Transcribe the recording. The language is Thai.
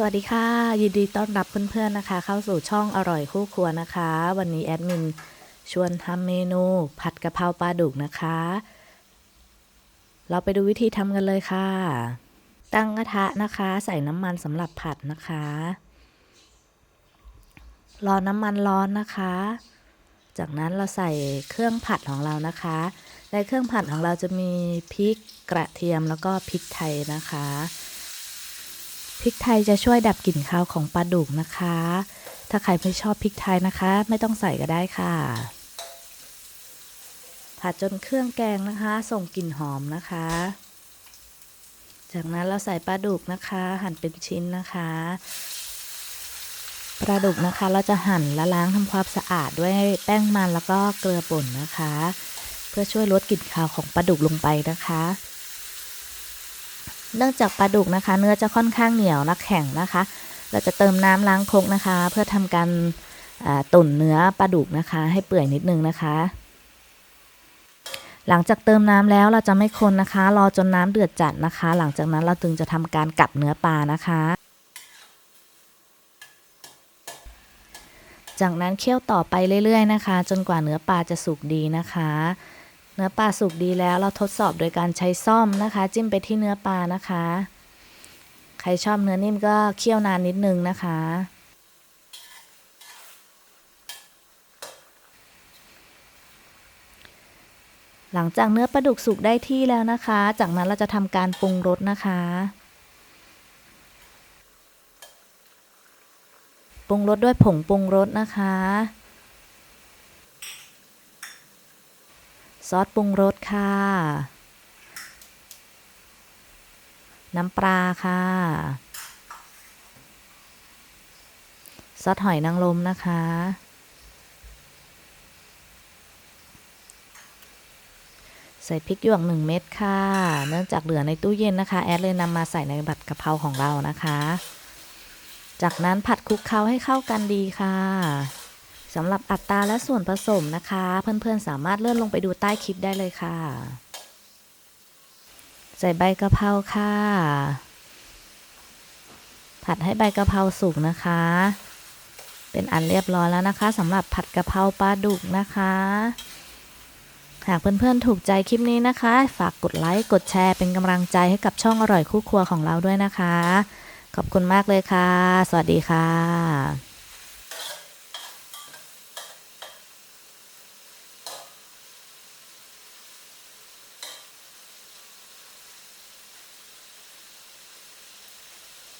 สวัสดีค่ะ ยินดีต้อนรับเพื่อนๆนะคะ เข้าสู่ช่องอร่อยคู่ครัวนะคะ วันนี้แอดมินชวนทำเมนูผัดกะเพราปลาดุกนะคะ เราไปดูวิธีทำกันเลยค่ะ ตั้งกระทะนะคะ ใส่น้ำมันสำหรับผัดนะคะ รอน้ำมันร้อนนะคะ จากนั้นเราใส่เครื่องผัดของเรานะคะ ในเครื่องผัดของเราจะมีพริกกระเทียมแล้วก็พริกไทยนะคะ พริกไทยจะช่วยดับกลิ่นคาวของปลาดุกนะคะ ถ้าใครไม่ชอบพริกไทยนะคะ ไม่ต้องใส่ก็ได้ค่ะ ผัดจนเครื่องแกงนะคะ ส่งกลิ่นหอมนะคะ จากนั้นเราใส่ปลาดุกนะคะ หั่นเป็นชิ้นนะคะปลาดุกนะคะ เราจะหั่นและล้างทำความสะอาดด้วยแป้งมันแล้วก็เกลือป่นนะคะ เพื่อช่วยลดกลิ่นคาวของปลาดุกลงไปนะคะ เนื่องจากปลาดุกนะคะ เนื้อจะค่อนข้างเหนียวและแข็งนะคะ เราจะเติมน้ำล้างครกนะคะ เพื่อทำการตุ่นเนื้อปลาดุกนะคะ ให้เปื่อยนิดนึงนะคะ หลังจากเติมน้ำแล้วเราจะไม่คนนะคะ รอจนน้ำเดือดจัดนะคะ หลังจากนั้นเราจึงจะทำการกลับเนื้อปลานะคะ จากนั้นเคี่ยวต่อไปเรื่อยๆนะคะ จนกว่าเนื้อปลาจะสุกดีนะคะ เนื้อปลาสุกดีแล้วเราทดสอบโดยการใช้ซ่อมนะคะ จิ้มไปที่เนื้อปลานะคะ ใครชอบเนื้อนิ่มก็เคี่ยวนานนิดนึงนะคะ หลังจากเนื้อปลาดุกสุกได้ที่แล้วนะคะ จากนั้นเราจะทำการปรุงรสนะคะปรุงรสด้วยผงปรุงรสนะคะ ซอสปรุงรสค่ะ น้ำปลาค่ะ ซอสหอยนางรมนะคะ ใส่พริกหยวกหนึ่งเม็ดค่ะ เนื่องจากเหลือในตู้เย็นนะคะ แอดเลยนำมาใส่ในบัตรกะเพราของเรานะคะ จากนั้นผัดคลุกเคล้าให้เข้ากันดีค่ะ สำหรับอัตราและส่วนผสมนะคะ เพื่อนๆสามารถเลื่อนลงไปดูใต้คลิปได้เลยค่ะ ใส่ใบกะเพราค่ะ ผัดให้ใบกะเพราสุกนะคะ เป็นอันเรียบร้อยแล้วนะคะสำหรับผัดกะเพราปลาดุกนะคะหากเพื่อนๆ ถูกใจคลิปนี้นะคะ ฝากกดไลค์ กดแชร์ เป็นกำลังใจให้กับช่องอร่อยคู่ครัวของเราด้วยนะคะ ขอบคุณมากเลยค่ะ สวัสดีค่ะ